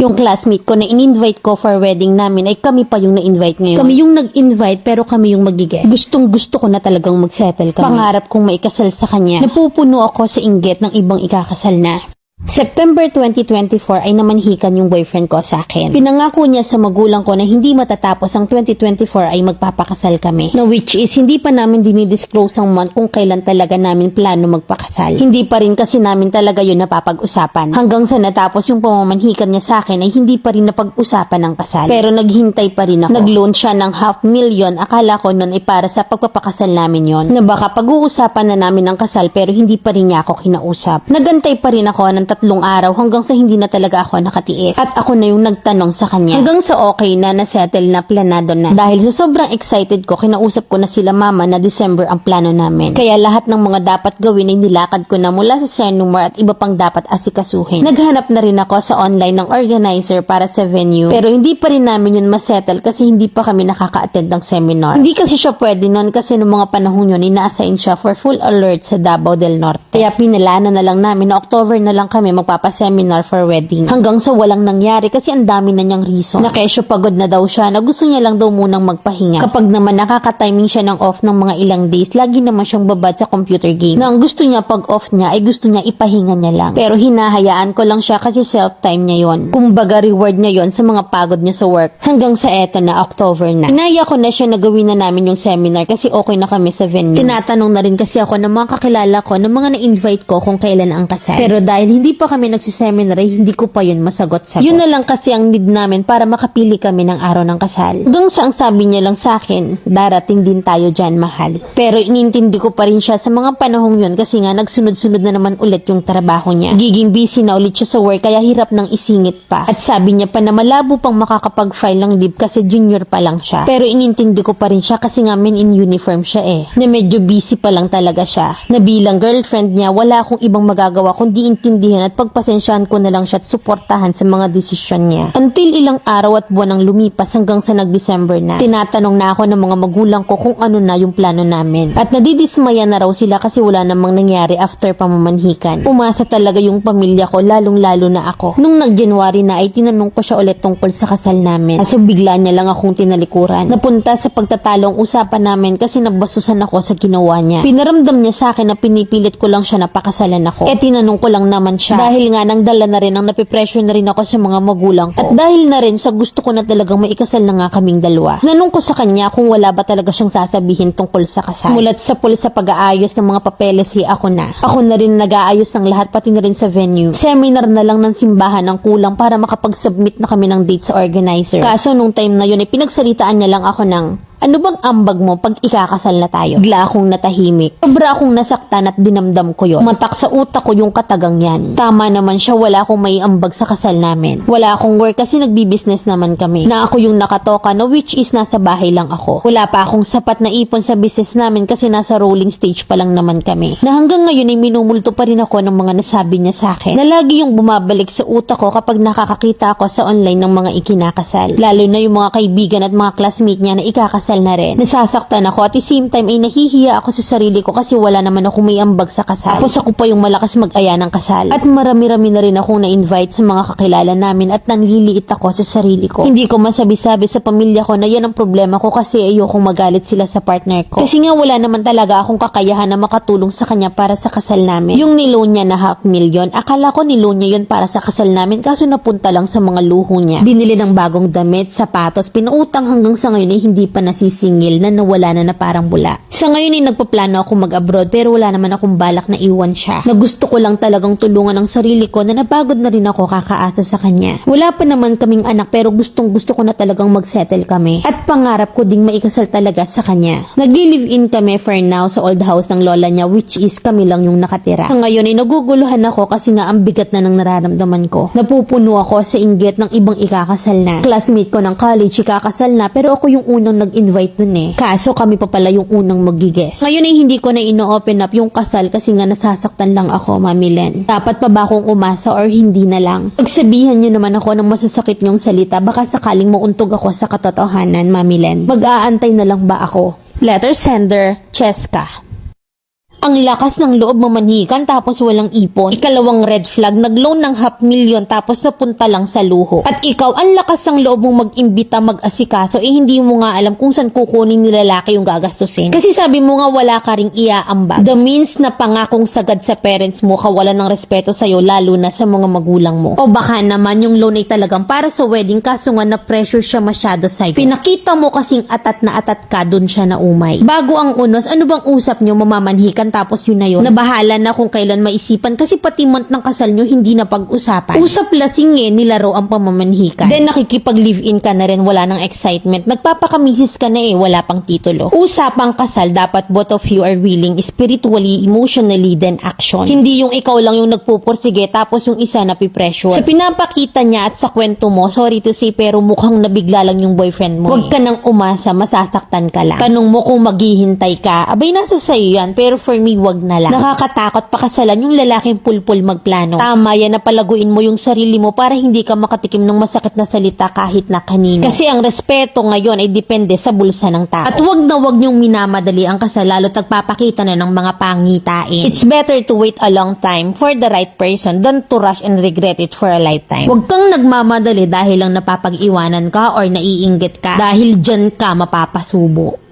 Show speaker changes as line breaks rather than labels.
Yung classmate ko na in-invite ko for wedding namin ay kami pa yung na-invite ngayon. Kami yung nag-invite pero kami yung magigest. Gustong gusto ko na talagang mag-settle kami. Pangarap kong maikasal sa kanya. Napupuno ako sa inggit ng ibang ikakasal na. September 2024 ay namanhikan yung boyfriend ko sa akin. Pinangako niya sa magulang ko na hindi matatapos ang 2024 ay magpapakasal kami. Na which is hindi pa namin dinidisclose ang month kung kailan talaga namin plano magpakasal. Hindi pa rin kasi namin talaga yun napapag-usapan. Hanggang sa natapos yung pamamanhikan niya sa akin ay hindi pa rin napag-usapan ng kasal. Pero naghintay pa rin ako. Nag-loan siya ng half million. Akala ko nun ay para sa pagpapakasal namin yon. Na baka pag-uusapan na namin ng kasal pero hindi pa rin niya ako kinausap. Nagantay pa rin ako ng tatlong araw hanggang sa hindi na talaga ako nakatiis. At ako na yung nagtanong sa kanya. Hanggang sa okay na, na-settle na, planado na. Dahil sa sobrang excited ko, kinausap ko na sila mama na December ang plano namin. Kaya lahat ng mga dapat gawin ay nilakad ko na mula sa Senumar at iba pang dapat asikasuhin. Naghanap na rin ako sa online ng organizer para sa venue. Pero hindi pa rin namin yun masettle kasi hindi pa kami nakaka-attend ng seminar. Hindi kasi siya pwede nun kasi noong mga panahon yun, ina-assign siya for full alert sa Davao del Norte. Kaya pinalana na lang namin na October na lang kami magpapaseminar for wedding. Hanggang sa walang nangyari kasi ang dami na niyang reason. Na pagod na daw siya na gusto niya lang daw munang magpahinga. Kapag naman nakaka-timing siya ng off ng mga ilang days, lagi naman siyang babad sa computer game. Na ang gusto niya pag off niya ay gusto niya ipahinga niya lang. Pero hinahayaan ko lang siya kasi self-time niya yon. Kumbaga reward niya yon sa mga pagod niya sa work. Hanggang sa eto na October na. Inaya ko na siya na gawin na namin yung seminar kasi okay na kami sa venue. Tinatanong na rin kasi ako ng mga kakilala ko ng mga na-invite ko kung kailan ang kasal. Pero dahil hindi pa kami nagsiseminar ay hindi ko pa yun masagot-sagot. Yun na lang kasi ang need namin para makapili kami ng araw ng kasal. Hanggang sa ang sabi niya lang sa akin, darating din tayo dyan, mahal. Pero inintindi ko pa rin siya sa mga panahong yun kasi nga nagsunod-sunod na naman ulit yung trabaho niya. Giging busy na ulit siya sa work kaya hirap nang isingit pa. At sabi niya pa na malabo pang makakapag-file ng leave kasi junior pa lang siya. Pero inintindi ko pa rin siya kasi nga men in uniform siya eh. Na medyo busy pa lang talaga siya. Na bilang girlfriend niya, wala akong ibang magagawa kundi intindihan at pagpasensyahan ko na lang siya at suportahan sa mga desisyon niya. Until ilang araw at buwan ang lumipas hanggang sa nag-December na. Tinatanong na ako ng mga magulang ko kung ano na yung plano namin. At nadidismaya na raw sila kasi wala namang nangyari after pamamanhikan. Umasa talaga yung pamilya ko lalong-lalo na ako. Nung nag-January na ay tinanong ko siya ulit tungkol sa kasal namin. Kaso bigla niya lang akong tinalikuran. Napunta sa pagtatalo ang usapan namin kasi nabasusan ako sa ginawa niya. Pinaramdam niya sa akin na pinipilit ko lang siya na pakasalan ako. Eh tinanong ko lang naman siya. Dahil nga nang dala na rin ang napipressure na rin ako sa mga magulang ko. At dahil na rin sa gusto ko na talagang maikasal na nga kaming dalawa. Nanong ko sa kanya kung wala ba talaga siyang sasabihin tungkol sa kasal. Mulat sa pul sa pag-aayos ng mga papeles, hi ako na. Ako na rin nag-aayos ng lahat pati na rin sa venue. Seminar na lang ng simbahan ang kulang para makapag-submit na kami ng date sa organizer. Kaso nung time na yun ay pinagsalitaan niya lang ako ng ano bang ambag mo pag ikakasal na tayo? Bigla akong natahimik. Sobra akong nasaktan at dinamdam ko yon. Matak sa utak ko yung katagang yan. Tama naman siya, wala akong may ambag sa kasal namin. Wala akong work kasi nagbi-business naman kami. Na ako yung nakatoka na which is nasa bahay lang ako. Wala pa akong sapat na ipon sa business namin kasi nasa rolling stage pa lang naman kami. Na hanggang ngayon ay minumulto pa rin ako ng mga nasabi niya sa akin. Na lagi yung bumabalik sa utak ko kapag nakakakita ako sa online ng mga ikinakasal. Lalo na yung mga kaibigan at mga classmate niya na ikakasal na rin. Nasasaktan ako at the same time ay nahihiya ako sa sarili ko kasi wala naman ako may ambag sa kasal. Tapos ako pa yung malakas mag-aya ng kasal. At marami-rami na rin akong na-invite sa mga kakilala namin at nanliliit ako sa sarili ko. Hindi ko masabi-sabi sa pamilya ko na yan ang problema ko kasi ayokong magalit sila sa partner ko. Kasi nga wala naman talaga akong kakayahan na makatulong sa kanya para sa kasal namin. Yung niloan niya na half million, akala ko niloan niya yun para sa kasal namin kaso napunta lang sa mga luho niya. Binili ng bagong damit, sapatos, pinuutang hanggang sa ngayon ay hindi pa nasisingil na nawala na na parang bula. Sa ngayon ay nagpaplano ako mag-abroad pero wala naman akong balak na iwan siya. Na gusto ko lang talagang tulungan ang sarili ko na napagod na rin ako kakaasa sa kanya. Wala pa naman kaming anak pero gustong gusto ko na talagang mag-settle kami. At pangarap ko ding maikasal talaga sa kanya. Nagli-live-in kami for now sa old house ng lola niya which is kami lang yung nakatira. Sa ngayon ay naguguluhan ako kasi nga ang bigat na ng nararamdaman ko. Napupuno ako sa inggit ng ibang ikakasal na. Classmate ko ng college ikakasal na pero ako yung unang nag-invite dun eh. Kaso kami pa pala yung unang magiges. Ngayon ay hindi ko na ino-open up yung kasal kasi nga nasasaktan lang ako, Mami Len. Dapat pa ba akong umasa or hindi na lang? Pagsabihan niyo naman ako ng masasakit niyong salita, baka sakaling mauntog ako sa katotohanan, Mami Len. Mag-aantay na lang ba ako? Letter sender, Cheska. Ang lakas ng loob mamanhikan tapos walang ipon. Ikalawang red flag, nag-loan ng half million tapos napunta lang sa luho. At ikaw, ang lakas ng loob mong mag-imbita, mag-asikaso, eh hindi mo nga alam kung saan kukunin ni lalaki yung gagastusin. Kasi sabi mo nga wala ka ring iaambag. The means na pangakong sagad sa parents mo, kawalan ng respeto sa'yo, lalo na sa mga magulang mo. O baka naman yung loan ay talagang para sa wedding kaso nga na-pressure siya masyado sa'yo. Pinakita mo kasing atat na atat ka, dun siya na umay. Bago ang unos, ano bang usap nyo mamamanhikan tapos yun na yun? Nabahala na kung kailan maisipan kasi pati month ng kasal nyo hindi na pag-usapan. Usap lasing eh, nilaro ang pamamanhikan. Then nakikipag-live-in ka na rin, wala ng excitement. Nagpapakamisis ka na eh, wala pang titulo. Usapang kasal, dapat both of you are willing spiritually, emotionally, then action. Hindi yung ikaw lang yung nagpupursige tapos yung isa na pipressure. Sa pinapakita niya at sa kwento mo, sorry to say pero mukhang nabigla lang yung boyfriend mo. Huwag ka nang umasa, masasaktan ka lang. Tanong mo kung maghihintay ka, abay nasa sayo yan, pero for me, wag na lang. Nakakatakot pakasalan yung lalaking pulpul magplano. Tama yan na palaguin mo yung sarili mo para hindi ka makatikim ng masakit na salita kahit na kanino. Kasi ang respeto ngayon ay depende sa bulsa ng tao. At wag na wag niyong minamadali ang kasal lalo't nagpapakita na ng mga pangitain. It's better to wait a long time for the right person than to rush and regret it for a lifetime. Huwag kang nagmamadali dahil lang napapag-iwanan ka or naiinggit ka dahil dyan ka mapapasubo.